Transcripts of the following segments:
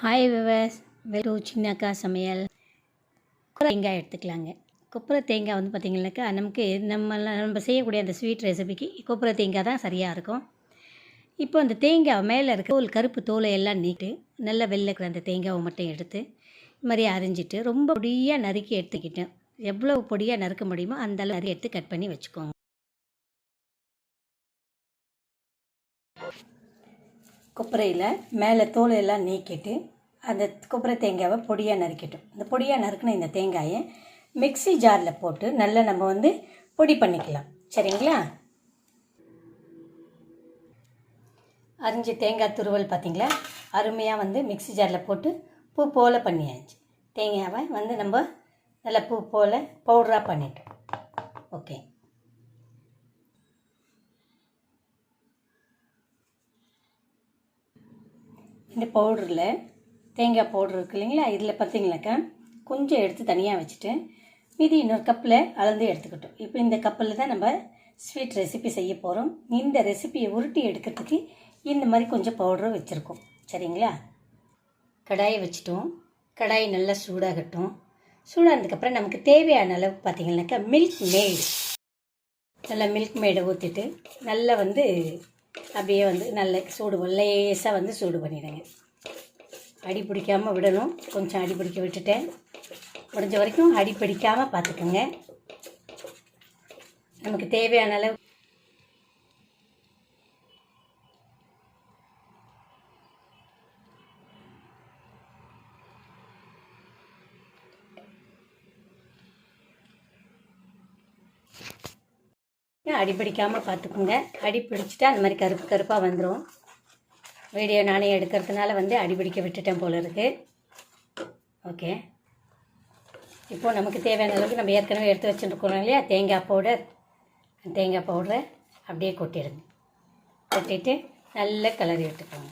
Hi விவஸ் welcome சின்னக்கா சமையல் கொப்பரை தேங்காய் எடுத்துக்கலாங்க. கொப்பரை தேங்காய் வந்து பார்த்திங்கனாக்கா நமக்கு நம்ம நம்ம செய்யக்கூடிய அந்த ஸ்வீட் ரெசிபிக்கு கொப்பரை தேங்காய் தான் சரியாக இருக்கும். இப்போ அந்த தேங்காய் மேலே இருக்க ஒரு கருப்பு தோலை எல்லாம் நீட்டு நல்லா வெளில இருக்கிற அந்த தேங்காவை மட்டும் எடுத்து இது மாதிரி அரிஞ்சிட்டு ரொம்ப பொடியாக நறுக்கி எடுத்துக்கிட்டேன். எவ்வளோ பொடியாக நறுக்க முடியுமோ அந்த அளவு நறுக்கி எடுத்து கட் பண்ணி வச்சுக்கோங்க. கொப்பரையில் மேலே தோலையெல்லாம் நீக்கிட்டு அந்த கொப்பரை தேங்காவை பொடியாக நறுக்கிட்டோம். இந்த பொடியாக நறுக்கின இந்த தேங்காயை மிக்ஸி ஜாரில் போட்டு நல்லா நம்ம வந்து பொடி பண்ணிக்கலாம். சரிங்களா? அரிஞ்சு தேங்காய் துருவல் பார்த்திங்களா அருமையாக வந்து மிக்ஸி ஜாரில் போட்டு பூ போல் பண்ணியாச்சு. தேங்காவை வந்து நம்ம நல்லா பூ போல் பவுடராக பண்ணிட்டோம். ஓகே. இந்த பவுடரில் தேங்காய் பவுடர் இருக்கு இல்லைங்களா? இதில் பார்த்தீங்களாக்கா கொஞ்சம் எடுத்து தனியாக வச்சுட்டு மீதி இன்னொரு கப்பில் அளந்து எடுத்துக்கிட்டோம். இப்போ இந்த கப்பில் தான் நம்ம ஸ்வீட் ரெசிபி செய்ய போகிறோம் இந்த ரெசிபியை உருட்டி எடுக்கிறதுக்கு இந்த மாதிரி கொஞ்சம் பவுடரும் வச்சுருக்கோம். சரிங்களா? கடாயை வச்சுட்டோம். கடாய் நல்லா சூடாகட்டும். சூடானதுக்கப்புறம் நமக்கு தேவையான அளவு பார்த்தீங்கன்னாக்கா மில்க் மேடு நல்லா மில்க் மேடை ஊற்றிட்டு நல்லா வந்து அப்படியே வந்து நல்ல சூடு லேசாக வந்து சூடு பண்ணிடுங்க. அடி பிடிக்காமல் விடணும். கொஞ்சம் அடி பிடிக்க விட்டுட்டேன் முடிஞ்ச வரைக்கும் அடி பிடிக்காமல் பார்த்துக்குங்க. நமக்கு தேவையான அளவு அடி பிடிக்காமல் பார்த்துக்குங்க. அடி பிடிச்சிட்டா அந்த மாதிரி கருப்பு கருப்பாக வந்துடும் வீடியோ நானே எடுக்கிறதுனால வந்து அடி பிடிக்க விட்டுட்டேன் போல இருக்கு. ஓகே. இப்போது நமக்கு தேவையான அளவுக்கு நம்ம ஏற்கனவே எடுத்து வச்சுருக்கோம் இல்லையா? தேங்காய் பவுடர். தேங்காய் பவுடரை அப்படியே கொட்டிடுங்க. கொட்டிட்டு நல்லா கலரி விட்டுக்கோங்க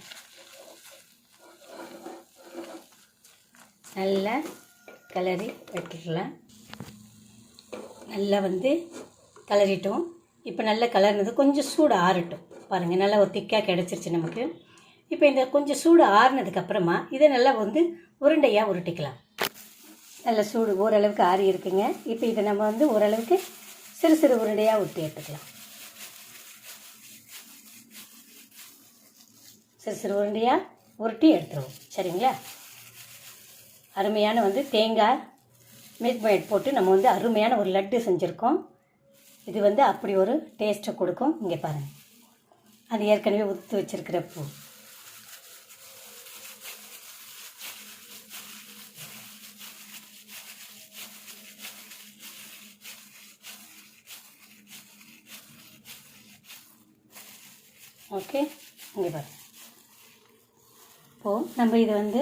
நல்லா கலரி விட்டுடலாம் நல்லா வந்து கலரிட்டோம் இப்போ நல்லா கலர்னது கொஞ்சம் சூடு ஆறட்டும். பாருங்கள் நல்லா ஒரு திக்காக கிடச்சிருச்சு நமக்கு. இப்போ இந்த கொஞ்சம் சூடு ஆறுனதுக்கப்புறமா இதை நல்லா வந்து உருண்டையாக உருட்டிக்கலாம். நல்ல சூடு ஓரளவுக்கு ஆறி இருக்குங்க. இப்போ இதை நம்ம வந்து ஓரளவுக்கு சிறு சிறு உருண்டையாக உருட்டி எடுத்துக்கலாம். சிறு சிறு உருண்டையாக உருட்டி எடுத்துருவோம். சரிங்களா? அருமையான வந்து தேங்காய் மில்க் மேட் போட்டு நம்ம வந்து அருமையான ஒரு லட்டு செஞ்சுருக்கோம். இது வந்து அப்படி ஒரு டேஸ்ட்டை கொடுக்கும். இங்கே பாருங்கள் அது ஏற்கனவே உதுத்து வச்சிருக்கிற பூ. ஓகே இங்கே பாருங்கள் இப்போது நம்ம இதை வந்து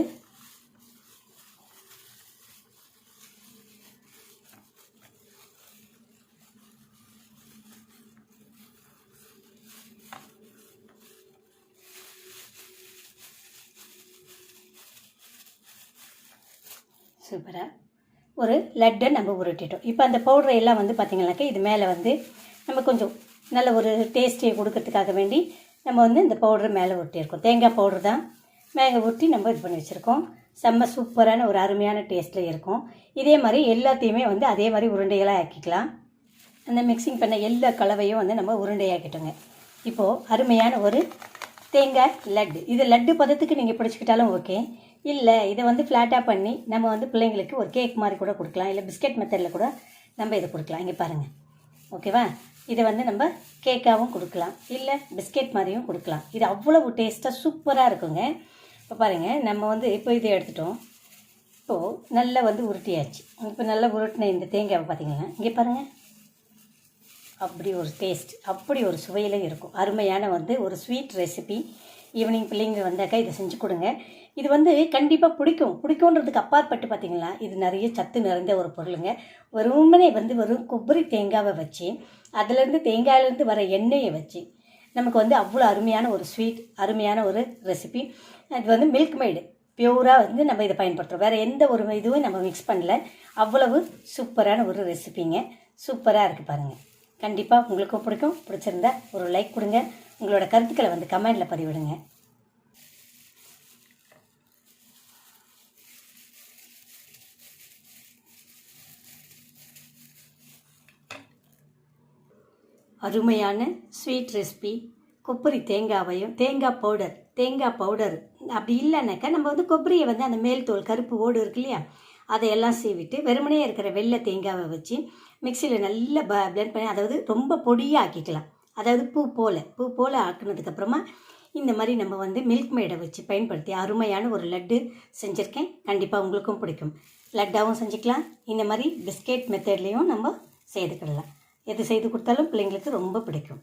சூப்பராக ஒரு லட்டை நம்ம உருட்டிட்டோம். இப்போ அந்த பவுடரை எல்லாம் வந்து பார்த்திங்கனாக்கா இது மேலே வந்து நம்ம கொஞ்சம் நல்ல ஒரு டேஸ்ட்டியை கொடுக்கறதுக்காக வேண்டி நம்ம வந்து இந்த பவுடர் மேலே உருட்டியிருக்கோம். தேங்காய் பவுடர் தான் மேலே ஒட்டி நம்ம இது பண்ணி வச்சுருக்கோம். செம்ம சூப்பரான ஒரு அருமையான டேஸ்ட்டில் இருக்கும். இதே மாதிரி எல்லாத்தையுமே வந்து அதே மாதிரி உருண்டைகளாக ஆக்கிக்கலாம். அந்த மிக்சிங் பண்ண எல்லா கலவையும் வந்து நம்ம உருண்டையாக்கிட்டோங்க. இப்போது அருமையான ஒரு தேங்காய் லட்டு. இது லட்டு பதத்துக்கு நீங்கள் பிடிச்சிக்கிட்டாலும் ஓகே இல்லை இதை வந்து ஃப்ளாட்டாக பண்ணி நம்ம வந்து பிள்ளைங்களுக்கு ஒரு கேக் மாதிரி கூட கொடுக்கலாம். இல்லை பிஸ்கட் மெத்தடில் கூட நம்ம இதை கொடுக்கலாம். இங்கே பாருங்கள் ஓகேவா இதை வந்து நம்ம கேக்காகவும் கொடுக்கலாம். இல்லை பிஸ்கெட் மாதிரியும் கொடுக்கலாம். இது அவ்வளவு டேஸ்ட்டாக சூப்பராக இருக்குங்க. இப்போ பாருங்கள் நம்ம வந்து இப்போ இதை எடுத்துட்டோம். இப்போது நல்லா வந்து உருட்டியாச்சு. இப்போ நல்லா உருட்டின இந்த தேங்காவை பார்த்தீங்கன்னா இங்கே பாருங்கள் அப்படி ஒரு டேஸ்ட் அப்படி ஒரு சுவையில் இருக்கும். அருமையான வந்து ஒரு ஸ்வீட் ரெசிபி ஈவினிங் பிள்ளைங்க வந்தாக்கா இதை செஞ்சு கொடுங்க. இது வந்து கண்டிப்பாக பிடிக்கும். பிடிக்கும்ன்றதுக்கு அப்பாற்பட்டு பார்த்திங்களா இது நிறைய சத்து நிறைந்த ஒரு பொருளுங்க. வெறுமனே வந்து வரும் கொப்பரி தேங்காவை வச்சு அதுலேருந்து தேங்காயிலேருந்து வர எண்ணெயை வச்சு நமக்கு வந்து அவ்வளோ அருமையான ஒரு ஸ்வீட் அருமையான ஒரு ரெசிபி இது வந்து மில்க் மெய்டு பியூராக வந்து நம்ம இதை பயன்படுத்துகிறோம் வேறு எந்த ஒரு இதுவும் நம்ம மிக்ஸ் பண்ணல. அவ்வளவு சூப்பரான ஒரு ரெசிபிங்க சூப்பராக இருக்குது பாருங்கள் கண்டிப்பாக உங்களுக்கும் பிடிக்கும். பிடிச்சிருந்தா ஒரு லைக் கொடுங்க. உங்களோட கருத்துக்களை வந்து கமெண்டில் பதிவிடுங்க. அருமையான ஸ்வீட் ரெசிபி கொப்பரி தேங்காவையும் தேங்காய் பவுடர் தேங்காய் பவுடர் அப்படி இல்லைனாக்கா நம்ம வந்து கொப்பரியை வந்து அந்த மேல் தோல் கருப்பு ஓடு இருக்கு இல்லையா? அதையெல்லாம் சீவிட்டு வெறுமனே இருக்கிற வெள்ளை தேங்காவை வச்சு மிக்சியில் நல்லா ப பிளெண்ட் பண்ணி அதாவது ரொம்ப பொடியாக ஆக்கிக்கலாம். அதாவது பூ போல் பூ போல் ஆக்குனதுக்கப்புறமா இந்த மாதிரி நம்ம வந்து மில்க் மேடை வச்சு பயன்படுத்தி அருமையான ஒரு லட்டு செஞ்சுருக்கேன். கண்டிப்பாக உங்களுக்கும் பிடிக்கும். லட்டாகவும் செஞ்சுக்கலாம். இந்த மாதிரி பிஸ்கெட் மெத்தட்லேயும் நம்ம செய்துக்கிடலாம். எது செய்து கொடுத்தாலும் பிள்ளைங்களுக்கு ரொம்ப பிடிக்கும்.